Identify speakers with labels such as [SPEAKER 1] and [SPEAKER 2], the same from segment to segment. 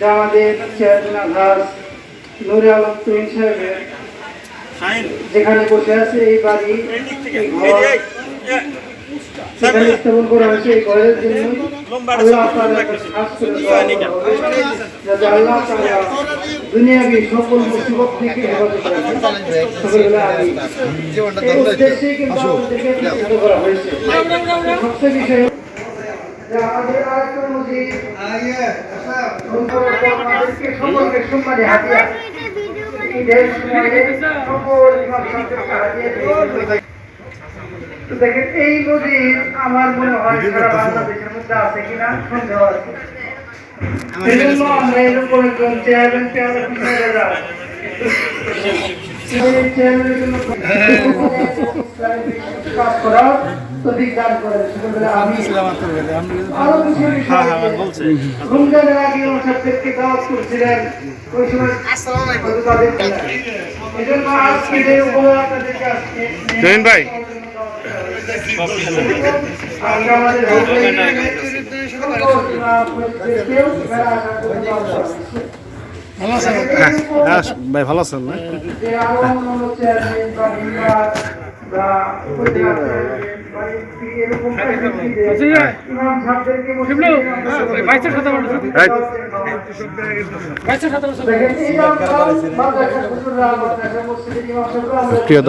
[SPEAKER 1] যা আমাদের চেয়ারম্যান আধাস নুরে আলম তুহিন সাহেবের যেখানে বসে আছে এই বাড়ি সেখানে স্থাপন করা হয়েছে এই ঘরের জন্য। আল্লাহ তাআলার কাছে খাস করে দোয়া করা হবে, যাতে আল্লাহ দুনিয়াবি সকল মুসিবত থেকে হেফাজত রাখেন সকলে বলে এই উদ্দেশ্যেই কিন্তু আমাদেরকে করা হয়েছে। সবচেয়ে বিষয় যে আমাদের আরেকটা মসজিদ আমাদেরকে সকলকে সম্মানে হাতিয়া। ঈদের সময়ে সকল ইমাম সাহেবকে হাতিয়া দিয়েছে। তো দেখেন এই নদীর আমার মনে হয় সারা বাংলাদেশের মধ্যে আছে কিনা সন্দেহ আছে। এই জন্য আমরা এরকম একজন চেয়ারম্যান চেয়ারম্যান চেয়ারম্যানের জন্য কাজ করার কিছু বিষয় রমজানের আগে ওনাদেরকে দাওয়াত করছিলেন ওই সময় হয়তো তাদের এই জন্য আজকে যে উপহার আপনাদেরকে আজকে
[SPEAKER 2] জহিন ভাই। হ্যাঁ ভালো আছেন না?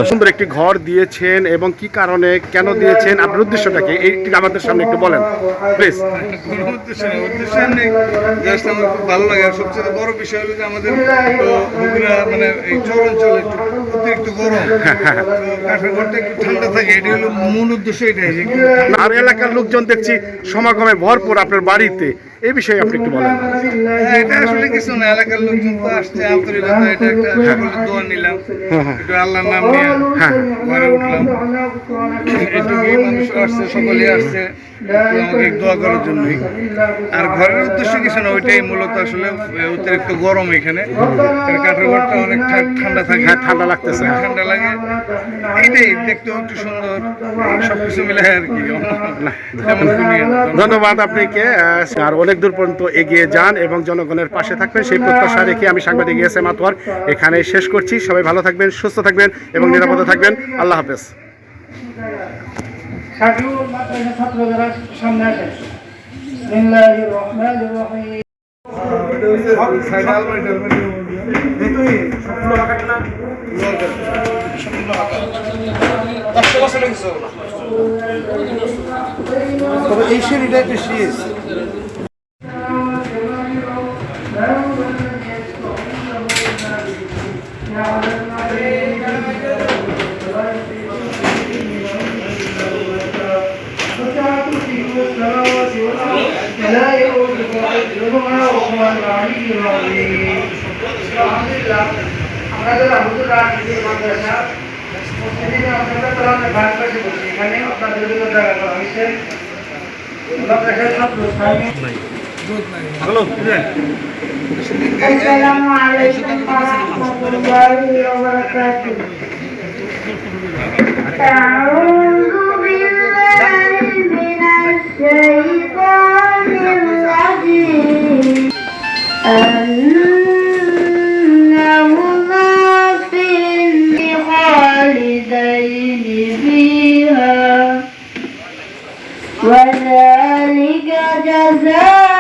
[SPEAKER 2] সুন্দর একটি ঘর দিয়েছেন এবং কি কারণে কেন দিয়েছেন? আপনার উদ্দেশ্যটা কি? এইটি আমাদের সামনে একটু বলেন প্লিজ
[SPEAKER 3] উদ্দেশ্য ভালো লাগে। সবচেয়ে বড় বিষয় হলো যে আমাদের তো মানে এই চর অঞ্চলে একটু অতিরিক্ত গরম। তো কাঠের ঘরটা একটু ঠান্ডা থাকে এটি হলো মূল উদ্দেশ্য এটাই যে
[SPEAKER 2] আর এলাকার লোকজন দেখছি সমাগমে ভরপুর আপনার বাড়িতে। এই বিষয়ে আপনি একটু বলেন।
[SPEAKER 3] হ্যাঁ, এটা আসলে কিছু না এলাকার লোকজন তো আসছে আন্তরিকতা এটা একটা সকলের দোয়া নিলাম। একটু আল্লাহর নাম নিয়ে
[SPEAKER 2] হ্যাঁ।
[SPEAKER 3] ঘরে উঠলাম। এটুকুই মানুষ আসছে সকলে আসছে আমাকে দোয়া করার জন্যই। আর ঘরের উদ্দেশ্য কিছু না ওইটাই মূলত আসলে অতিরিক্ত গরম এখানে। কাঠের ঘরটা অনেক ঠান্ডা থাকে।
[SPEAKER 2] হ্যাঁ, ঠান্ডা লাগতেছে।
[SPEAKER 3] ঠান্ডা লাগে। এইটাই দেখতেও একটু সুন্দর। সবকিছু মিলে আর কি।
[SPEAKER 2] ধন্যবাদ আপনাকে আর অনেক দূর পর্যন্ত এগিয়ে যান এবং জনগণের পাশে থাকবেন। সেই প্রত্যাশা রেখে আমি সাংবাদিক এস এম আতোয়ার এখানে শেষ করছি। সবাই ভালো থাকবেন সুস্থ থাকবেন এবং নিরাপদে থাকবেন। আল্লাহ হাফেজ।
[SPEAKER 1] শাকিউল মাদ্রাসা ছাত্র যারা আমাদের আহমদুল রাখিতে মাদ্রাসা সেদিন আপনারা তো আমরা ভাগ করে বসি এখানে আপনাদের বিভিন্ন জায়গা করা হয়েছে মাদ্রাসার
[SPEAKER 4] সব প্রস্তাবে হ্যালো আসসালামু আলাইকুম ওয়া রাহমাতুল্লাহি ওয়া বারাকাতুহু أنهما في خالدين فيها. وذلك جزاء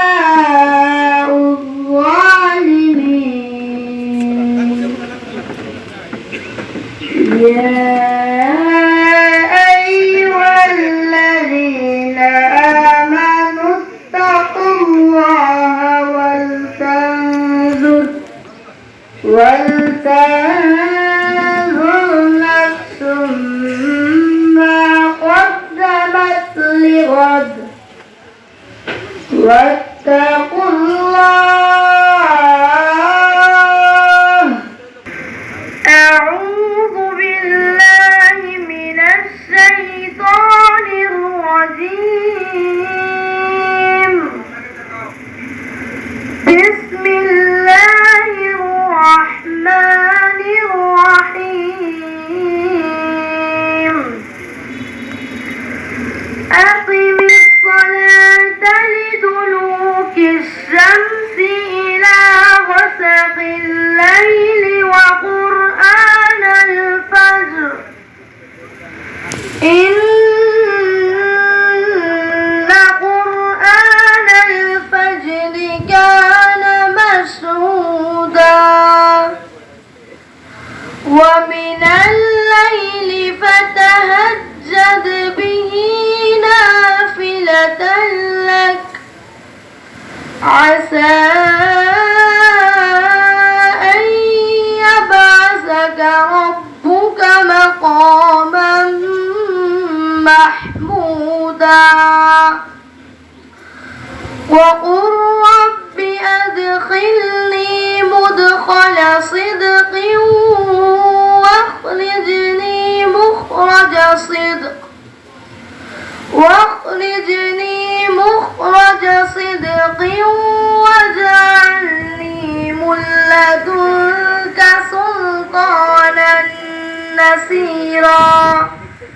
[SPEAKER 4] إن قرآن الفجر كان مسعودا ومن الليل فتهجد به نافلة لك. عسى محمودا. وقل رب أدخلني مدخل صدق واخرجني مخرج صدق. واخرجني مخرج صدق واجعلني من لدنك سلطانا نصيرا